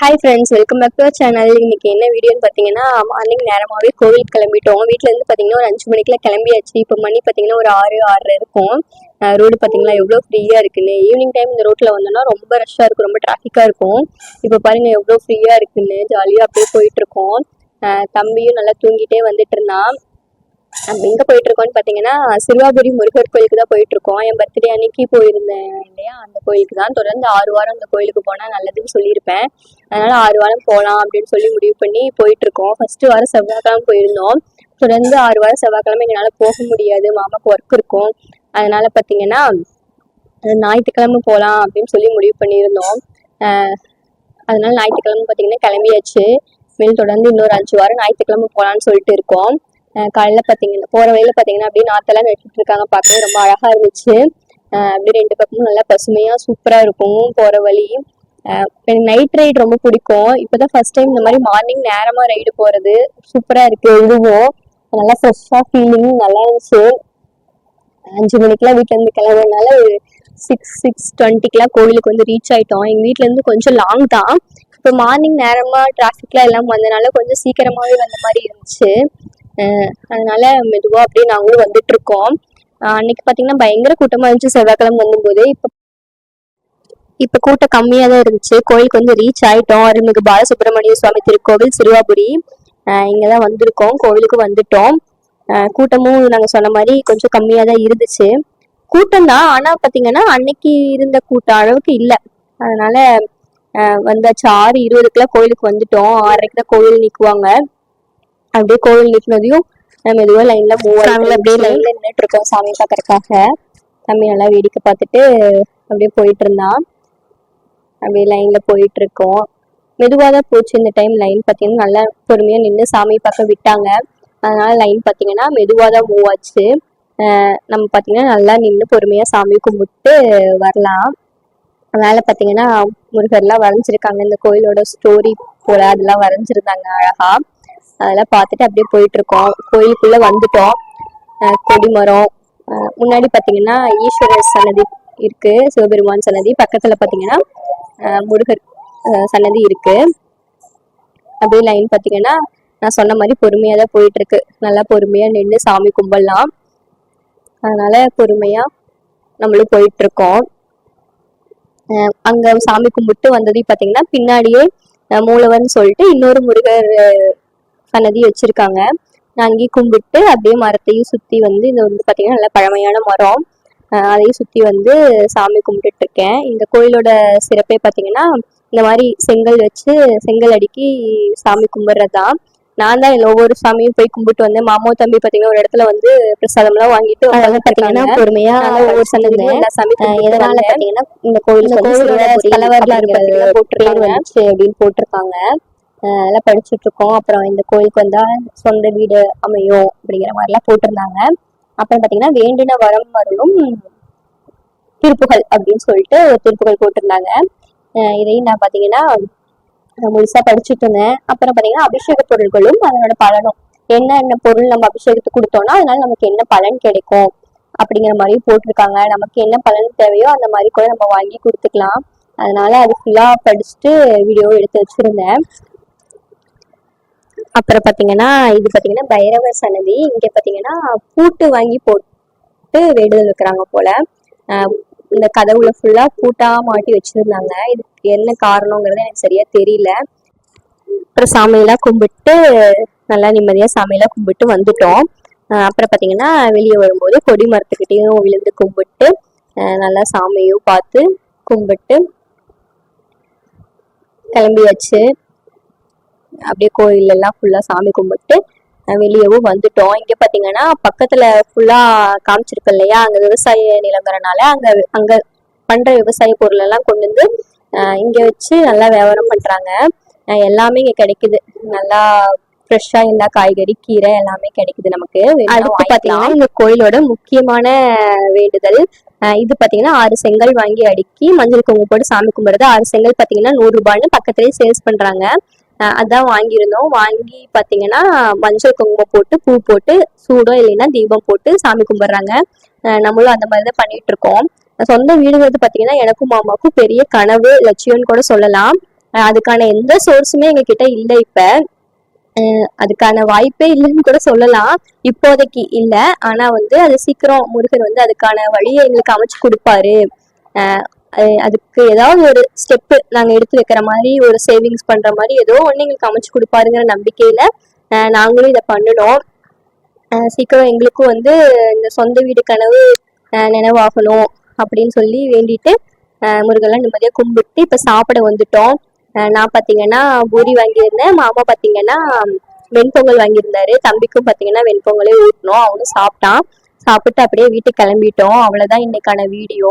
Hi friends welcome back to channel இன்னைக்கு என்ன வீடியோன்னு பார்த்தீங்கன்னா மார்னிங் நேரமாகவே கோவில் கிளம்பிட்டோம். வீட்டிலேருந்து பார்த்தீங்கன்னா ஒரு அஞ்சு மணிக்கெல்லாம் கிளம்பியாச்சு. இப்போ மணி பார்த்தீங்கன்னா ஒரு ஆறு ஆறு இருக்கும். ரோடு பார்த்தீங்களா எவ்வளோ ஃப்ரீயாக இருக்குன்னு. ஈவினிங் டைம் இந்த ரோட்டில் வந்தோம்னா ரொம்ப ரஷ்ஷாக இருக்கும் ரொம்ப டிராஃபிக்காக இருக்கும். இப்போ பாருங்க எவ்வளோ ஃப்ரீயாக இருக்குன்னு. ஜாலியாக அப்படியே போயிட்டுருக்கோம் தம்பியும் நல்லா தூங்கிட்டே வந்துட்டு இருந்தான். நம்ம எங்க போயிட்டு இருக்கோம்னு பாத்தீங்கன்னா சிறுவாபுரி முருகர் கோயிலுக்கு தான் போயிட்டு இருக்கோம் என் பர்த்டே அன்னைக்கு போயிருந்தேன் இல்லையா? அந்த கோயிலுக்கு தான் தொடர்ந்து ஆறு வாரம் அந்த கோயிலுக்கு போனா நல்லதுன்னு சொல்லியிருப்பேன். அதனால ஆறு வாரம் போகலாம் அப்படின்னு சொல்லி முடிவு பண்ணி போயிட்டு இருக்கோம் ஃபர்ஸ்ட் வாரம் செவ்வாய்க்கிழமை போயிருந்தோம். தொடர்ந்து ஆறு வாரம் செவ்வாய்க்கிழமை எங்களால போக முடியாது. மாமாக்கு ஒர்க் இருக்கும். அதனால பாத்தீங்கன்னா ஞாயிற்றுக்கிழமை போகலாம் அப்படின்னு சொல்லி முடிவு பண்ணியிருந்தோம். அதனால் அதனால ஞாயிற்றுக்கிழமை பார்த்தீங்கன்னா கிளம்பியாச்சு. மேல் தொடர்ந்து இன்னொரு அஞ்சு வாரம் ஞாயிற்றுக்கிழமை போகலான்னு சொல்லிட்டு இருக்கோம். காலையில பார்த்தீங்கன்னா போகிற வழியில பார்த்தீங்கன்னா அப்படியே நாத்தெல்லாம் நட்டுட்டு இருக்காங்க. பார்க்கவே ரொம்ப அழகா இருந்துச்சு. அப்படியே ரெண்டு பக்கமும் நல்லா பசுமையா சூப்பரா இருக்கும் போகிற வழி எனக்கு நைட் ரைடு ரொம்ப பிடிக்கும். இப்போதான் ஃபர்ஸ்ட் டைம் இந்த மாதிரி மார்னிங் நேரமா ரைடு போறது சூப்பரா இருக்கு இதுவும் நல்லா ஃப்ரெஷ்ஷாக ஃபீலிங் நல்லா இருந்துச்சு. அஞ்சு மணிக்கெல்லாம் வீட்ல இருந்து கிளம்புறதுனால ஒரு சிக்ஸ் சிக்ஸ் டுவெண்ட்டிக்கெல்லாம் கோவிலுக்கு வந்து ரீச் ஆயிட்டோம். எங்க வீட்ல இருந்து கொஞ்சம் லாங் தான். இப்போ மார்னிங் நேரமா டிராஃபிக்லாம் எல்லாம் வந்தனால கொஞ்சம் சீக்கிரமாவே வந்த மாதிரி இருந்துச்சு. அதனால மெதுவா அப்படியே நாங்களும் வந்துட்டு இருக்கோம் அன்னைக்கு பாத்தீங்கன்னா பயங்கர கூட்டமா இருந்துச்சு. செவ்வாய்க்கிழமை வந்தபோது. இப்போ இப்ப கூட்டம் கம்மியா தான் இருந்துச்சு. கோயிலுக்கு வந்து ரீச் ஆயிட்டோம். அருள்மிகு பாலசுப்ரமணிய சுவாமி திருக்கோவில் சிறுவாபுரி இங்கே இங்கதான் வந்திருக்கோம். கோவிலுக்கு வந்துட்டோம். கூட்டமும் நாங்க சொன்ன மாதிரி கொஞ்சம் கம்மியா தான் இருந்துச்சு. கூட்டம் தான். ஆனா பாத்தீங்கன்னா அன்னைக்கு இருந்த கூட்டம் அளவுக்கு இல்ல. அதனால வந்தாச்சு. ஆறு இருபதுக்குலாம் கோயிலுக்கு வந்துட்டோம். ஆறரைக்கு தான் கோயில் நிக்குவாங்க. அப்படியே கோவில் நிக்கினதையும் நம்ம மெதுவா லைன்ல மூவ் ஆகல அப்படியே லைன்ல நின்னுட்டு இருக்கோம் சாமி பார்க்கறதுக்காக. தம்பி நல்லா வேடிக்கை பார்த்துட்டு அப்படியே போயிட்டு இருந்தான். அப்படியே லைன்ல போயிட்டு இருக்கோம். மெதுவாக தான் போச்சு இந்த டைம் லைன் பார்த்தீங்கன்னா நல்லா பொறுமையாக நின்று சாமி பார்க்க விட்டாங்க. அதனால லைன் பார்த்தீங்கன்னா மெதுவாக தான் மூவ் ஆச்சு. நம்ம பார்த்தீங்கன்னா நல்லா நின்று பொறுமையாக சாமி கும்பிட்டு வரலாம். மேலே பார்த்தீங்கன்னா முருகர்லாம் வரைஞ்சிருக்காங்க. இந்த கோயிலோட ஸ்டோரி போல அதெல்லாம் வரைஞ்சிருந்தாங்க அழகா. அதெல்லாம் பார்த்துட்டு அப்படியே போயிட்டு இருக்கோம் கோயிலுக்குள்ள வந்துட்டோம். அஹ் கொடிமரம். முன்னாடி பார்த்தீங்கன்னா ஈஸ்வரர் சன்னதி இருக்கு. சிவபெருமான் சன்னதி. பக்கத்துல பார்த்தீங்கன்னா முருகர் சன்னதி இருக்கு. அப்படியே லைன் பார்த்தீங்கன்னா நான் சொன்ன மாதிரி பொறுமையா தான் போயிட்டு இருக்கு நல்லா பொறுமையா நின்று சாமி கும்பிடலாம். அதனால பொறுமையா நம்மளும் போயிட்டு இருக்கோம் அங்க சாமி கும்பிட்டு வந்தது பாத்தீங்கன்னா பின்னாடியே மூலவர்னு சொல்லிட்டு இன்னொரு முருகர் சன்னதி வச்சிருக்காங்க. நான் அங்கேயும் கும்பிட்டு அப்படியே மரத்தையும் சுத்தி வந்து இது வந்து பாத்தீங்கன்னா நல்ல பழமையான மரம். அதையும் சுத்தி வந்து சாமி கும்பிட்டுட்டு இருக்கேன் இந்த கோயிலோட சிறப்பே பாத்தீங்கன்னா இந்த மாதிரி செங்கல் வச்சு செங்கல் அடுக்கி சாமி கும்பிடுறதுதான். நான் தான் ஒவ்வொரு சாமியும் போய் கும்பிட்டு வந்தேன். மாமா தம்பி பாத்தீங்கன்னா ஒரு இடத்துல வந்து பிரசாதம் எல்லாம் வாங்கிட்டு பாத்தீங்கன்னா பொறுமையா ஒவ்வொரு எல்லா சாமி எதனால பாத்தீங்கன்னா இந்த சிறுவாபுரி தலைவர்லாம் அப்படிங்கிற இருக்கிறது வந்துச்சு அப்படின்னு போட்டிருக்காங்க. எல்லாம் அதெல்லாம் படிச்சுட்டு இருக்கோம் அப்புறம் இந்த கோயிலுக்கு வந்தா சொந்த வீடு அமையும் அப்படிங்கிற மாதிரிலாம் போட்டிருந்தாங்க. அப்புறம் பாத்தீங்கன்னா வேண்டின வரம் வரலும் திருப்புகள் அப்படின்னு சொல்லிட்டு திருப்புகள் போட்டிருந்தாங்க. அஹ் இதையும் நான் பாத்தீங்கன்னா முழுசா படிச்சுட்டு இருந்தேன். அப்புறம் பாத்தீங்கன்னா அபிஷேக பொருட்களும் அதனோட பலனும். என்ன என்ன பொருள் நம்ம அபிஷேகத்துக்கு கொடுத்தோம்னா அதனால நமக்கு என்ன பலன் கிடைக்கும் அப்படிங்கிற மாதிரி போட்டிருக்காங்க. நமக்கு என்ன பலன் தேவையோ அந்த மாதிரி கூட நம்ம வாங்கி கொடுத்துக்கலாம். அதனால அது ஃபுல்லா படிச்சுட்டு வீடியோ எடுத்து வச்சிருந்தேன். அப்புறம் பாத்தீங்கன்னா இது பாத்தீங்கன்னா பைரவ சன்னதி. இங்க பாத்தீங்கன்னா பூட்டு வாங்கி போட்டு வேடுதல் வைக்கிறாங்க போல. இந்த கதவுல ஃபுல்லா பூட்டா மாட்டி வச்சிருந்தாங்க. இதுக்கு என்ன காரணங்கிறது எனக்கு சரியா தெரியல. அப்புறம் சாமியெல்லாம் கும்பிட்டு நல்லா நிம்மதியா சாமியெல்லாம் கும்பிட்டு வந்துட்டோம். அப்புறம் பாத்தீங்கன்னா வெளியே வரும்போது கொடி மரத்துக்கிட்டேயும் விழுந்து கும்பிட்டு நல்லா சாமியும் பார்த்து கும்பிட்டு கிளம்பியாச்சு அப்படியே கோயில் எல்லாம் ஃபுல்லா சாமி கும்பிட்டு வெளியவும் வந்துட்டோம். இங்க பாத்தீங்கன்னா பக்கத்துல ஃபுல்லா காமிச்சிருக்கு இல்லையா? அங்க விவசாய நிலங்கிறனால அங்க அங்க பண்ற விவசாய பொருள் எல்லாம் கொண்டு வந்து அஹ் இங்க வச்சு நல்லா வியாபாரம் பண்றாங்க. எல்லாமே இங்க கிடைக்குது. நல்லா ஃப்ரெஷ்ஷா எல்லா காய்கறி கீரை எல்லாமே கிடைக்குது நமக்கு. அடுத்து. பாத்தீங்கன்னா இந்த கோயிலோட முக்கியமான வேண்டுதல் இது பாத்தீங்கன்னா ஆறு செங்கல் வாங்கி அடுக்கி மஞ்சள் குங்குமம் போட்டு சாமி கும்பிடுறது. ஆறு செங்கல் பாத்தீங்கன்னா நூறு ரூபாய்னு பக்கத்துலயே சேல்ஸ் பண்றாங்க. அதான் வாங்கியிருந்தோம். வாங்கி பார்த்தீங்கன்னா மஞ்சள் குங்குமம் போட்டு பூ போட்டு சூடோ இல்லைன்னா தீபம் போட்டு சாமி கும்பிட்றாங்க. நம்மளும் அந்த மாதிரி தான் பண்ணிட்டு இருக்கோம் சொந்த வீடுங்கிறது பார்த்தீங்கன்னா எனக்கும் மாமாவுக்கும் பெரிய கனவு லட்சியம்னு கூட சொல்லலாம். அதுக்கான எந்த சோர்ஸுமே எங்க கிட்ட இல்லை இப்ப. அதுக்கான வாய்ப்பே இல்லைன்னு கூட சொல்லலாம். இப்போதைக்கு இல்லை. ஆனா வந்து அது சீக்கிரம் முருகன் வந்து அதுக்கான வழியை எங்களுக்கு அமைச்சு கொடுப்பாரு. அதுக்கு ஏதாவது ஒரு ஸ்டெப்பு நாங்கள் எடுத்து வைக்கிற மாதிரி ஒரு சேவிங்ஸ் பண்ணுற மாதிரி ஏதோ ஒன்று எங்களுக்கு அமைச்சு கொடுப்பாருங்கிற நம்பிக்கையில் நாங்களும் இதை பண்ணினோம் சீக்கிரம் எங்களுக்கும் வந்து இந்த சொந்த வீடு கனவு நினைவாகணும் அப்படின்னு சொல்லி வேண்டிட்டு முருகெல்லாம் நிம்மதியாக கும்பிட்டு இப்போ சாப்பிட வந்துட்டோம். நான் பார்த்தீங்கன்னா பூரி வாங்கியிருந்தேன் மாமா பார்த்தீங்கன்னா வெண்பொங்கல் வாங்கியிருந்தாரு. தம்பிக்கும் பார்த்தீங்கன்னா வெண்பொங்கலே ஊட்டணும் அவனும் சாப்பிட்டான். சாப்பிட்டு அப்படியே வீட்டுக்கு கிளம்பிட்டோம். அவ்வளோதான் இன்னைக்கான வீடியோ.